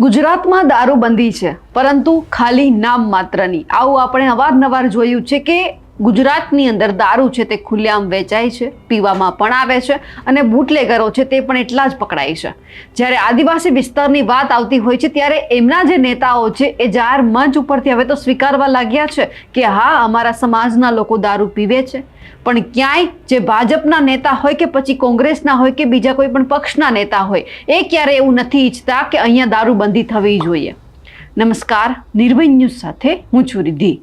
ગુજરાતમાં દારૂબંધી છે પરંતુ ખાલી નામ માત્રની. આવું આપણે અવારનવાર જોયું છે કે ગુજરાતની અંદર દારૂ છે તે ખુલ્લેઆમ વેચાય છે, પીવામાં પણ આવે છે અને બુટલેગરો છે તે પણ એટલા જ પકડાય છે. જ્યારે આદિવાસી વિસ્તારની વાત આવતી હોય છે ત્યારે એમના જે નેતાઓ છે એ જાહેર મંચ ઉપરથી હવે તો સ્વીકારવા લાગ્યા છે કે હા, અમારા સમાજના લોકો દારૂ પીવે છે. પણ ક્યાંય જે ભાજપના નેતા હોય કે પછી કોંગ્રેસના હોય કે બીજા કોઈ પણ પક્ષના નેતા હોય, એ ક્યારે એવું નથી ઈચ્છતા કે અહીંયા દારૂબંધી થવી જોઈએ. નમસ્કાર, નિર્ભય ન્યૂઝ સાથે હું છું રિદ્ધિ.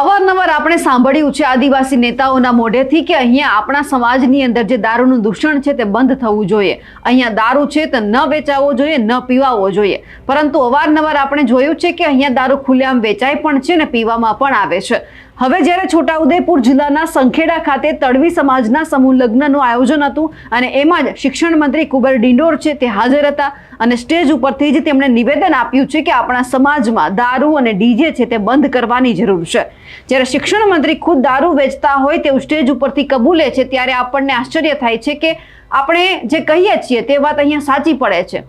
અવારનવાર આપણે સાંભળ્યું છે આદિવાસી નેતાઓના મોઢેથી કે અહીંયા આપણા સમાજની અંદર જે દારૂનું દૂષણ છે તે બંધ થવું જોઈએ. અહીંયા દારૂ છે તે ન વેચાવો જોઈએ, ન પીવાવો જોઈએ. પરંતુ અવારનવાર આપણે જોયું છે કે અહીંયા દારૂ ખુલ્લેઆમ વેચાય પણ છે ને પીવામાં પણ આવે છે. હવે જ્યારે છોટાઉદેપુર જિલ્લાના સંખેડા ખાતે તડવી સમાજના સમૂહ લગ્નનું આયોજન હતું અને એમાં જ શિક્ષણ મંત્રી કુબર ડિંડોર છે તે હાજર હતા અને સ્ટેજ ઉપરથી જ તેમણે નિવેદન આપ્યું છે કે આપણા સમાજમાં દારૂ અને ડીજે છે તે બંધ કરવાની જરૂર છે. જ્યારે શિક્ષણ મંત્રી ખુદ દારૂ વેચતા હોય તેવું સ્ટેજ ઉપરથી કબૂલે છે, ત્યારે આપણને આશ્ચર્ય થાય છે કે આપણે જે કહીએ છીએ તે વાત અહીંયા સાચી પડે છે.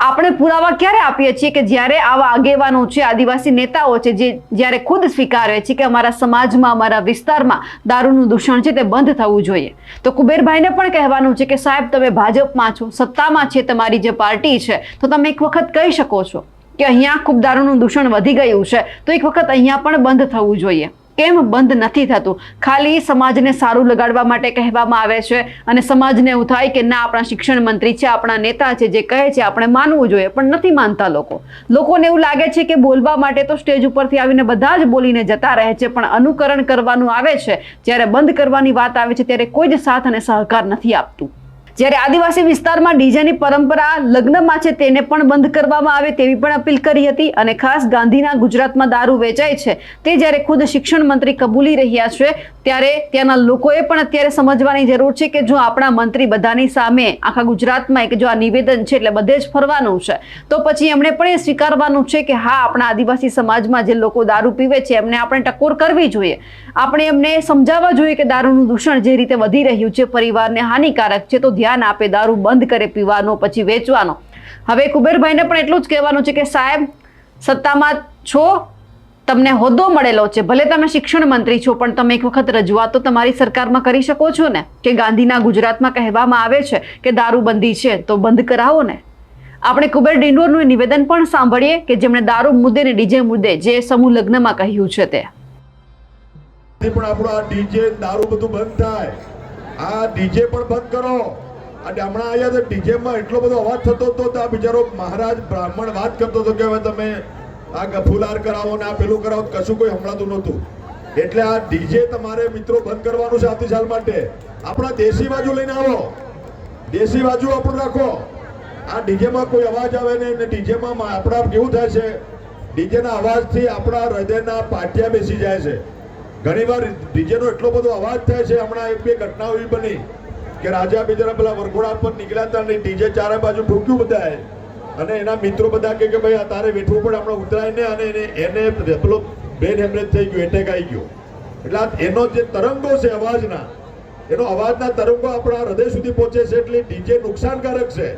આપણે પુરાવા ક્યારે આપીએ છીએ કે જ્યારે આવા આગેવાનો છે, આદિવાસી નેતાઓ છે, જે જ્યારે ખુદ સ્વીકારે છે કે અમારા સમાજમાં, અમારા વિસ્તારમાં દારૂનું દૂષણ છે તે બંધ થવું જોઈએ. તો કુબેરભાઈને પણ કહેવાનું છે કે સાહેબ, તમે ભાજપમાં છો, સત્તામાં છે તમારી જે પાર્ટી છે, તો તમે એક વખત કહી શકો છો કે અહીંયા ખૂબ દારૂનું દૂષણ વધી ગયું છે, તો એક વખત અહીંયા પણ બંધ થવું જોઈએ. કેમ બંધ નથી થતું? ખાલી સમાજને સારું લગાડવા માટે કહેવામાં આવે છે અને સમાજને એવું થાય કે ના, આપણા શિક્ષણ મંત્રી છે, આપણા નેતા છે, જે કહે છે, આપણે માનવું જોઈએ, પણ નથી માનતા લોકો. લોકોને એવું લાગે છે કે બોલવા માટે તો સ્ટેજ ઉપરથી આવીને બધા જ બોલીને જતા રહે છે, પણ અનુકરણ કરવાનું આવે છે, જ્યારે બંધ કરવાની વાત આવે છે, ત્યારે કોઈ જ સાથ અને સહકાર નથી આપતું. જ્યારે આદિવાસી વિસ્તારમાં ડીજેની પરંપરા લગ્નમાં છે, તેને પણ બંધ કરવામાં આવે તેવી પણ અપીલ કરી હતી અને ખાસ ગાંધીના ગુજરાતમાં દારૂ વેચાય છે. તે જ્યારે ખુદ શિક્ષણ મંત્રી કબૂલી રહ્યા છે, ત્યારે ત્યાંના લોકોએ પણ અત્યારે સમજવાની જરૂર છે કે જો આપણા મંત્રી બધાની સામે આખા ગુજરાતમાં એક જો આ નિવેદન છે, એટલે બધે જ ફરવાનું છે. તો પછી એમણે પણ એ સ્વીકારવાનું છે કે હા, આપણા આદિવાસી સમાજમાં જે લોકો દારૂ પીવે છે, એમને આપણે ટકોર કરવી જોઈએ. આપણે એમને સમજાવવા જોઈએ કે દારૂનું દૂષણ જે રીતે વધી રહ્યું છે, પરિવારને હાનિકારક છે, તો ધ્યાન આપે દારૂ બંધ કરે પીવાનો, પછી વેચવાનો. હવે કુબેરભાઈને પણ એટલું જ કહેવાનું છે કે સાહેબ, સત્તામાં છો, તમને હોદ્દો મળેલો છે. ભલે તમે શિક્ષણ મંત્રી છો, પણ તમે એક વખત રજૂઆત તો તમારી સરકારમાં કરી શકો છો ને? કે ગાંધીના ગુજરાતમાં કહેવામાં આવે છે કે દારૂબંધી છે, તો બંધ કરાવો ને? આપણે કુબેર ડિંડોરનું નિવેદન પણ સાંભળીએ કે જેમણે દારૂ મુદ્દે ને ડીજે મુદ્દે જે સમૂહ લગ્નમાં કહ્યું છે તે. પણ આપણો આ ડીજે, દારૂ બધું બંધ થાય. આ ડીજે પણ બંધ કરો. અને હમણાં અહીંયા તો ડીજે માં એટલો બધો અવાજ થતો હતો તો આ બિચારો મહારાજ બ્રાહ્મણ વાત કરતો હતો કે હવે તમે આ ગફુલાર કરાવો ને આ પેલું કરાવો, કશું કોઈ હમણાતું નહોતું. એટલે આ ડીજે તમારે મિત્રો બંધ કરવાનું છે આવતી સાલ માટે. આપણા દેશી બાજુ લઈને આવો. દેશી બાજુ આપણું રાખો. આ ડીજે માં કોઈ અવાજ આવે ને ડીજે માં આપણા કેવું થાય છે? ડીજે ના અવાજથી આપણા હૃદયના પાટિયા બેસી જાય છે. ઘણીવાર ડીજે નો એટલો બધો અવાજ થાય છે, હમણાં એક બે ઘટનાઓ એવી બની. કે રાજા બિચારા પેલા વરઘોડા પર નીકળ્યા હતા ને ડીજે ચારે બાજુ ઠોક્યું બધાએ. અને એના મિત્રો બધા કે કે, ભાઈ તારે વેઠવું પડે આપણે ઉતરાય ને અને એને એને પેલો બેન હેમરેજ થઈ ગયું એટેક આવી ગયો. એટલે એનો જે તરંગો છે અવાજના, એનો અવાજના તરંગો આપણા હૃદય સુધી પહોંચે છે એટલે ડીજે નુકસાનકારક છે.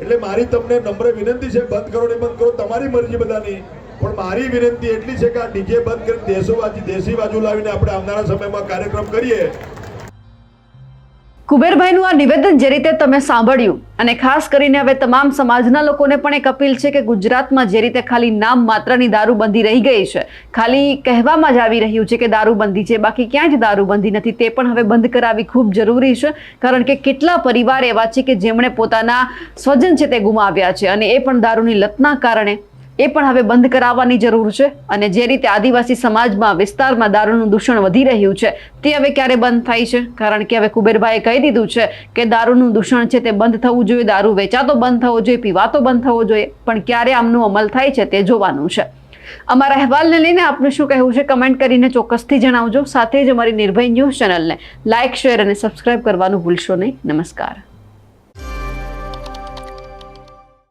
એટલે મારી તમને નમ્ર વિનંતી છે, બંધ કરો ને બંધ કરો, તમારી મરજી બધાની. પણ મારી વિનંતી એટલી છે કે આ ડીજે બંધ કરી દેશો બાજુ દેશી બાજુ લાવીને આપણે આવનારા સમયમાં કાર્યક્રમ કરીએ. કુબેરભાઈનું આ નિવેદન જે રીતે તમે સાંભળ્યું અને ખાસ કરીને હવે તમામ સમાજના લોકોને પણ એક અપીલ છે કે ગુજરાતમાં જે રીતે ખાલી નામ માત્રની દારૂબંધી રહી ગઈ છે, ખાલી કહેવામાં જ આવી રહ્યું છે કે દારૂબંધી છે, બાકી ક્યાંય જ દારૂબંધી નથી, તે પણ હવે બંધ કરાવવી ખૂબ જરૂરી છે, કારણ કે કેટલા પરિવાર એવા છે કે જેમણે પોતાના સ્વજન છે તે ગુમાવ્યા છે અને એ પણ દારૂની લતના કારણે એ પણ હવે બંધ કરાવવાની જરૂર છે અને જે રીતે આદિવાસી સમાજમાં વિસ્તારમાં દારૂનું દૂષણ વધી રહ્યું છે, તે હવે ક્યારે બંધ થાય છે? કારણ કે હવે કુબેરભાઈએ કહી દીધું છે કે દારૂનું દૂષણ છે તે બંધ થવું જોઈએ, દારૂ વેચાતો બંધ થવો જોઈએ, પીવાતો બંધ થવો જોઈએ, પણ ક્યારે આમનું અમલ થાય છે તે જોવાનું છે. અમારા અહેવાલને લઈને આપનું શું કહેવું છે કમેન્ટ કરીને ચોક્કસથી જણાવજો. સાથે જ અમારી નિર્ભય ન્યૂઝ ચેનલને લાઇક, શેર અને સબસ્ક્રાઇબ કરવાનું ભૂલશો નહીં. નમસ્કાર.